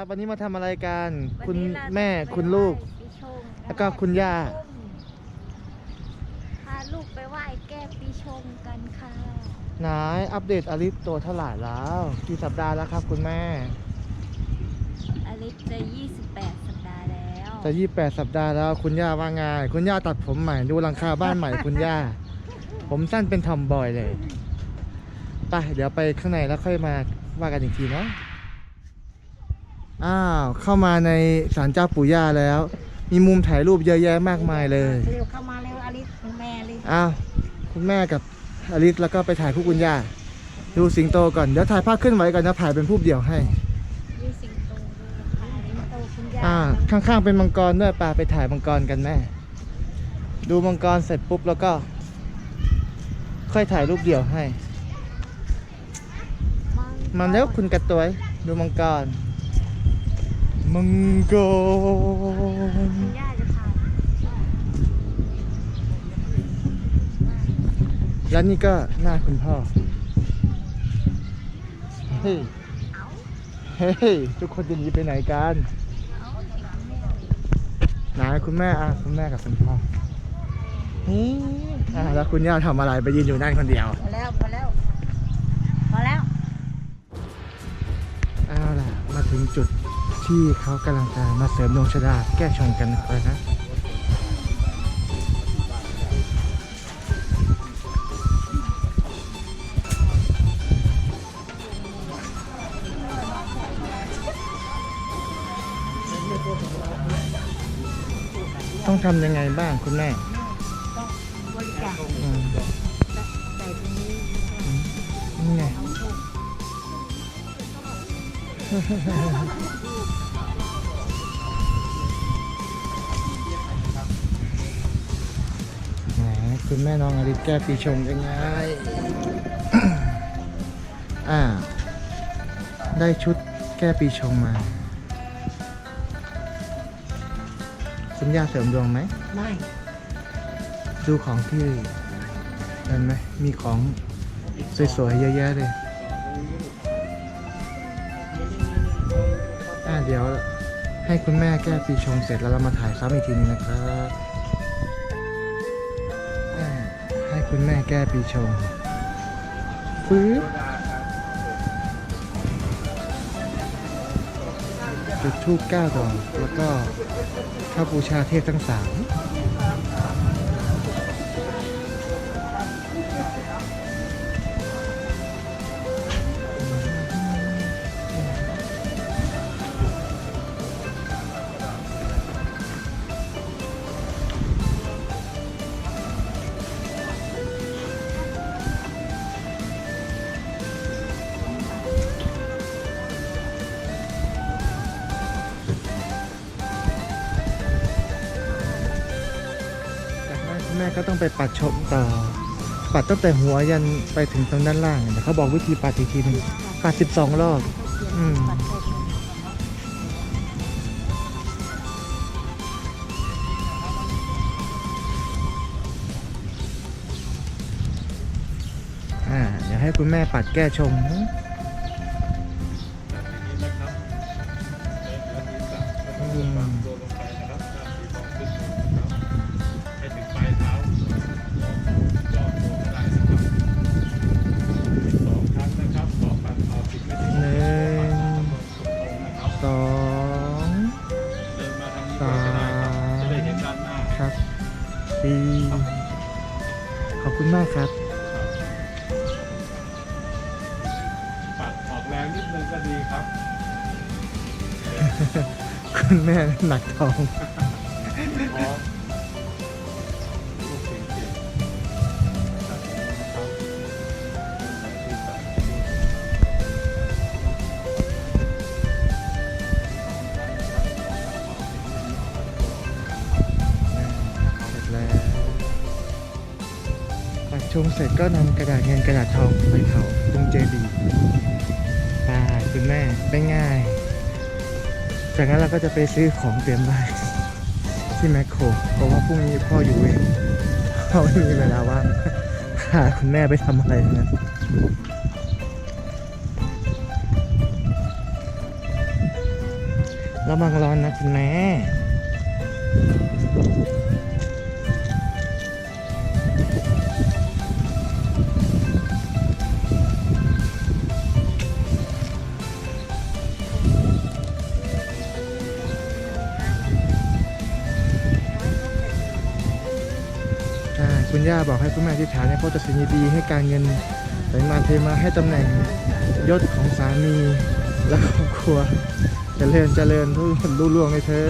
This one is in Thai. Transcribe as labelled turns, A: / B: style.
A: ครับวันนี้มาทำอะไรกัน
B: วัน
A: คุณ
B: นี้เรา
A: แม่
B: จะไป
A: คุณลูก
B: ไหว้ปีชง
A: แล้วก็คุณย่า
B: พาลูกไปไหว้แก้ปีชงกันค่ะ
A: ไหนอัปเดตอลิสตัวเท่าไหร่แล้ว กี่สัปดาห์แล้วครับ คุณแม่
B: อลิซจะ28 สัปดาห์แล้ว
A: จะยี่แปดสัปดาห์แล้ว คุณย่าว่าไงคุณย่าตัดผมใหม่ดูหลังคาบ้านใหม่คุณย่า ผมสั้นเป็นทอมบอยเลยไปเดี๋ยวไปข้างในแล้วค่อยมาว่ากันอีกทีเนาะ อ้าวเข้ามาในศาลเจ้าปู่ย่าแล้ว มีมุมถ่ายรูปเยอะแยะมากมายเลย
C: เร็วเข้ามาเร็วอลิสคุณแม่เลย
A: อ้าวคุณแม่กับอลิสแล้วก็ไปถ่ายคู่คุณย่า ดูสิงโตก่อนเดี๋ยวถ่ายภาพเคลื่อนไหวก่อนนะถ่ายเป็นรูปเดี่ยวให้
B: มีสิงโตด้วย
C: ค่ะลิมโตคุณย่า
A: อ่าข้างๆเป็นมังกรด้วยปลาไปถ่ายมังกรกันแม่ ดูมังกรเสร็จปุ๊บแล้วก็ ค่อยถ่ายรูปเดี่ยวให้มาแล้วคุณกระตวยดูมังกร มังกร
B: คุณย่าจะพา
A: แล้วนี่ก็หน้าคุณพ่อ เฮ้ย เฮ้ย ทุกคนจะหนีไปไหนกัน
B: เอาเด็กแม่
A: ไหนคุณแม่อะคุณแม่กับคุณพ่อนี่อะแล้วคุณย่าทำอะไรไปยืนอยู่นั่นคนเดียว
C: พอแล้ว พอแล้ว พอแล้ว
A: เอาล่ะ มาถึงจุด ที่เขากำลังจะมาเสริมดวงชะตาแก้ชงกันเลยนะต้องทำยังไงบ้างคุณแม่
C: ต้องบริจาค
A: อืม
C: ใส่ตรงนี้
A: นี่ไง
C: เอาทูบ
A: แคุณแม่น้องอริสแก้ปีชงกันไงอ่า ได้ชุดแก้ปีชงมา คุณย่าเสริมดวงไหม
C: ไม่
A: ดูของที่เห็นไหม มีของสวยๆเยอะแยะเลย อ่าเดี๋ยวให้คุณแม่แก้ปีชงเสร็จแล้วเรามาถ่ายซ้ำอีกทีนึงนะครับ คุณแม่แก้ปีชงฟื้นจุดทูบเก้าดอกแล้วก็ข้าบูชาเทพทั้งสาม แม่ก็ต้องไปปัดชมต่อ ปัดตั้งแต่หัวยันไปถึงตรงด้านล่างเดี๋ยวเขาบอกวิธีปัดอีกทีหนึ่งปัด12รอบอืม
C: ปัดทูบ
A: อ่าเดี๋ยวให้คุณแม่ปัดแก้ชง คุณ
D: แม่
A: หนักท้อง
D: ขอลูกเก่งๆตัดนะครับที่ตัด
A: เสร็จแล้วปัดชงเสร็จก็นำกระดาษเงินกระดาษทองไปเผาตรงเจดีย์ คุณแม่ไปง่าย จากนั้นเราก็จะไปซื้อของเตรียมบ้านที่แมคโครเพราะว่าพรุ่งนี้พ่ออยู่เวรพ่อไม่มีเวลาว่างพาคุณแม่ไปทำอะไรทั้งนั้นระวังร้อนนะคุณแม่ คุณย่าบอกให้คุณแม่ที่ฐานเนี่ยพบแต่สิ่งดีๆให้การเงินไหลมาเทมาให้ตำแหน่งยศของสามีและครอบครัวเจริญเจริญทุกคนรุ่งเรืองให้เธอ